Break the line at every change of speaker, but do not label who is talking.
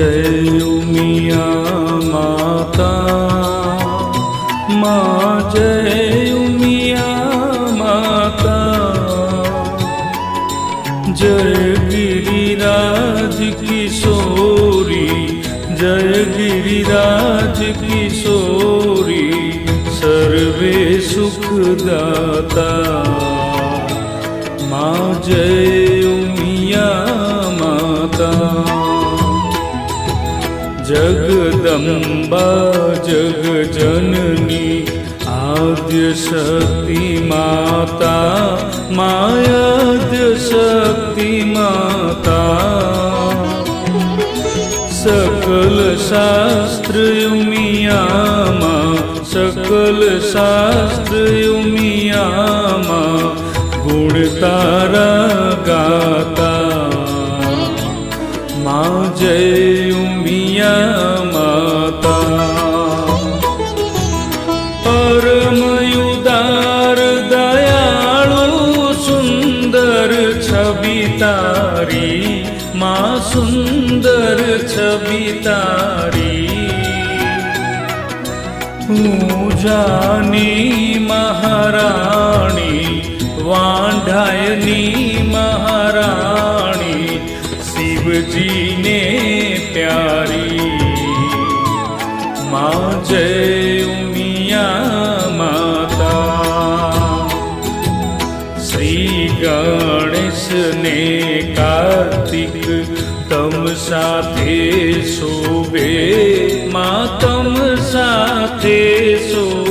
जय उमिया माता। माँ जय उमिया माता। जय गिरिराज किशोरी, जय गिरिराज किशोरी, सर्वे सुखदाता। माँ जय उमिया माता। જગદંબા જગજનની આદ્ય શક્તિ માતા, માયાદ્ય શક્તિ માતા. સકલ શાસ્ત્ર યુમિયામાં સકલ શાસ્ત્ર યુમિયામાં ગુણ તારા ગાતા માં જય ઉમિયા માતા પરમયુદાર દયાળુ સુંદર છબી તારી માં સુંદર છબી તારી પૂજાની મહારાણી વાંઢાયની શિવજીને પ્યારી. મા જય ઉમિયા માતા. શ્રી ગણેશને કાર્તિક તમ સાથે શોભે. મા તમ સાથે શોભે.